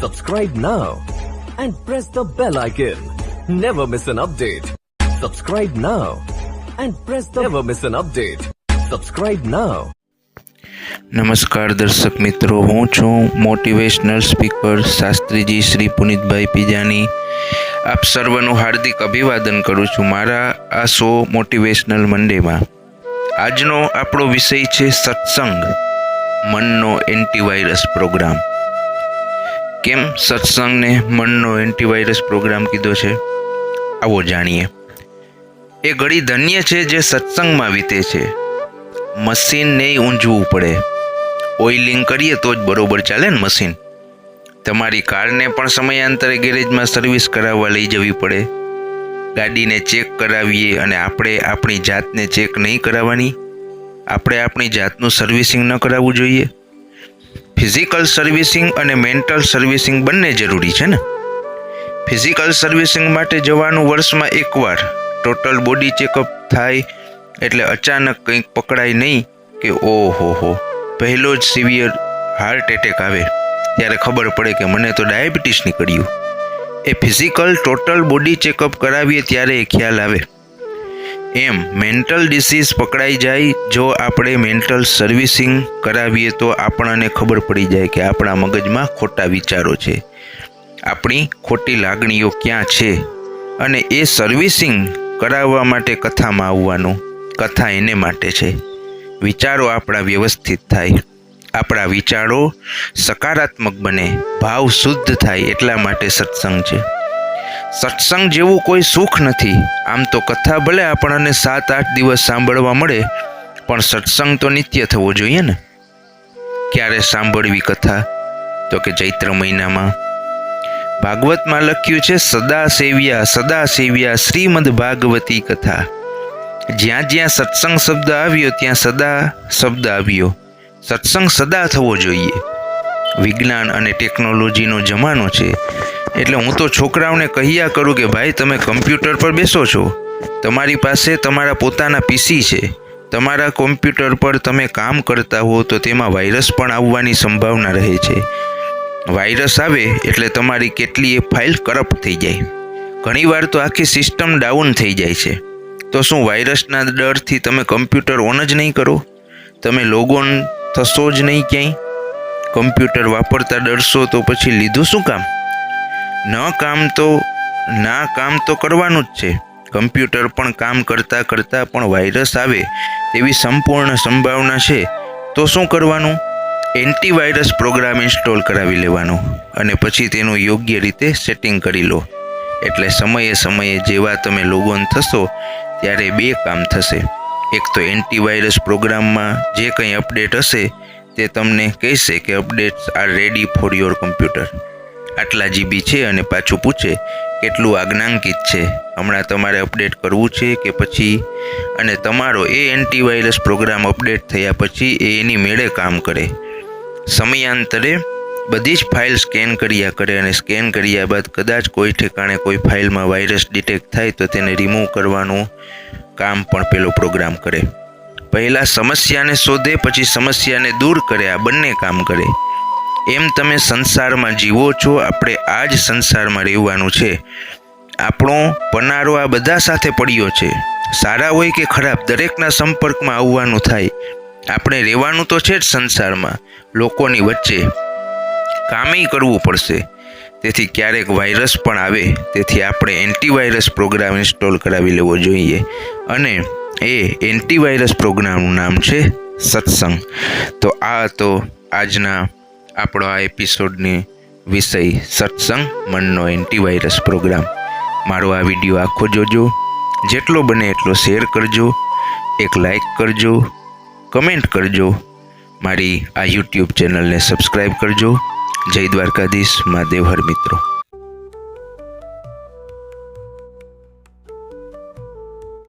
Subscribe now and press the bell icon. Never miss an update. Subscribe now and press the never miss an update. Subscribe now. નમસ્કાર દર્શક મિત્રો હું છું motivational speaker Shastriji Shri Punitbhai પીજાની આપ સર્વનું હાર્દિક અભિવાદન કરું છું મારા આ શો મોટિવેશનલ મંડેમાં આજનો આપણો વિષય છે સત્સંગ મનનો એન્ટીવાયરસ પ્રોગ્રામ કેમ સત્સંગને મનનો એન્ટીવાયરસ પ્રોગ્રામ કીધો છે? આવો જાણીએ. એ ઘડી ધન્ય છે જે સત્સંગમાં વીતે છે. મશીન નહીં ઊંઝવું પડે. ઓઇલિંગ કરીએ તો જ બરોબર ચાલે ને મશીન. તમારી કારને પણ સમયાંતરે ગેરેજમાં સર્વિસ કરાવવા લઈ જવી પડે. ગાડીને ચેક કરાવીએ અને આપણે આપણી જાતને ચેક નહીં કરાવવાની. આપણે આપણી જાતનું સર્વિસિંગ ન કરાવવું જોઈએ. ફિઝિકલ સર્વિસિંગ અને મેન્ટલ સર્વિસિંગ બંને જરૂરી છે ને? ફિઝિકલ સર્વિસિંગ માટે જવાનું વર્ષમાં એકવાર ટોટલ બોડી ચેકઅપ થાય એટલે અચાનક કંઈક પકડાય નહીં કે ઓહો હો પહેલો જ સિવિયર હાર્ટ એટેક આવે. ત્યારે ખબર પડે કે મને તો ડાયાબિટીસ નીકળ્યું. એ ફિઝિકલ ટોટલ બોડી ચેકઅપ કરાવીએ ત્યારે એ ખ્યાલ આવે. એમ મેન્ટલ ડિસીઝ પકડાઈ જાય, જો આપણે મેન્ટલ સર્વિસિંગ કરાવીએ તો આપણને ખબર પડી જાય કે આપણા મગજમાં ખોટા વિચારો છે. આપણી ખોટી લાગણીઓ ક્યાં છે? અને એ સર્વિસિંગ કરાવવા માટે કથામાં આવવાનું, કથા એને માટે છે. વિચારો આપણા વ્યવસ્થિત થાય. આપણા વિચારો સકારાત્મક બને, ભાવ શુદ્ધ થાય એટલા માટે સત્સંગ છે. સત્સંગ જેવું કોઈ સુખ નથી. આમ તો કથા ભલે આપણને સાત, આઠ દિવસ સાંભળવા મળે, પણ સત્સંગ તો નિત્ય થવો જોઈએ ને. ક્યારે સાંભળવી કથા? તો કે ચૈત્ર મહિનામાં. ભાગવતમાં લખ્યું છે, સદા સેવ્યા સદા સેવ્યા શ્રીમદ ભાગવતી કથા. જ્યાં જ્યાં સત્સંગ શબ્દ આવ્યો, ત્યાં સદા શબ્દ આવ્યો. સત્સંગ સદા થવો જોઈએ. વિજ્ઞાન અને ટેકનોલોજીનો જમાનો છે. એટલે હું તો છોકરાઓને કહ્યા કરું કે ભાઈ તમે કમ્પ્યુટર પર બેસો છો. તમારી પાસે તમારા પોતાના પીસી છે. તમારા કોમ્પ્યુટર પર તમે કામ કરતા હો તો તેમાં વાયરસ પણ આવવાની સંભાવના રહે છે. વાયરસ આવે એટલે તમારી કેટલીય ફાઇલ કરપ્ટ થઈ જાય. ઘણીવાર તો આખી સિસ્ટમ ડાઉન થઈ જાય છે. તો શું વાયરસના ડરથી તમે કમ્પ્યુટર ઓન જ નહીં કરો? તમે લોગોન થશો જ નહીં ક્યાંય? કમ્પ્યુટર વાપરતા ડરશો તો પછી લીધું શું કામ? ન કામ તો, ના કામ તો કરવાનું જ છે. કમ્પ્યુટર પણ કામ કરતાં કરતાં પણ વાયરસ આવે તેવી સંપૂર્ણ સંભાવના છે. તો શું કરવાનું? એન્ટીવાયરસ પ્રોગ્રામ ઇન્સ્ટોલ કરાવી લેવાનો અને પછી તેનું યોગ્ય રીતે સેટિંગ કરી લો. એટલે સમયે સમયે જેવા તમે લોગોન થશો, ત્યારે બે કામ થશે. એક તો એન્ટીવાયરસ પ્રોગ્રામમાં જે કંઈ અપડેટ હશે, તે તમને કહેશે કે updates are ready for your computer. આટલા જીબી છે અને પાછું પૂછે, કેટલું આજ્ઞાંકિત છે? હમણાં તમારે અપડેટ કરવું છે કે પછી? અને તમારો એ એન્ટીવાયરસ પ્રોગ્રામ અપડેટ થયા પછી એ એની મેળે કામ કરે. સમયાંતરે બધી જ ફાઇલ સ્કેન કર્યા કરે અને સ્કેન કર્યા બાદ કદાચ કોઈ ઠેકાણે કોઈ ફાઇલમાં વાયરસ ડિટેક્ટ થાય તો તેને રિમૂવ કરવાનું કામ પણ પેલો પ્રોગ્રામ કરે. પહેલાં સમસ્યાને શોધે, પછી સમસ્યાને દૂર કરે, આ બંને કામ કરે. એમ તમે સંસારમાં જીવો છો, આપણે આ જ સંસારમાં રહેવાનું છે. આપણો પનારો આ બધા સાથે પડ્યો છે. સારા હોય કે ખરાબ, દરેકના સંપર્કમાં આવવાનું થાય. આપણે રહેવાનું તો છે જ સંસારમાં, લોકોની વચ્ચે. કામેય કરવું પડશે. તેથી ક્યારેક વાયરસ પણ આવે. તેથી આપણે એન્ટીવાયરસ પ્રોગ્રામ ઇન્સ્ટોલ કરાવી લેવો જોઈએ. અને એ એન્ટીવાયરસ પ્રોગ્રામનું નામ છે સત્સંગ. તો આ તો આજના આપણો આ એપિસોડની વિષય સત્સંગ મનનો એન્ટીવાયરસ પ્રોગ્રામ મારો આ વીડિયો આખો જોજો. જેટલો બને એટલો શેર કરજો. એક લાઈક કરજો. કમેન્ટ કરજો. મારી આ યુટ્યુબ ચેનલને સબસ્ક્રાઈબ કરજો. જય દ્વારકાધીશ, મહાદેવ, હર મિત્રો.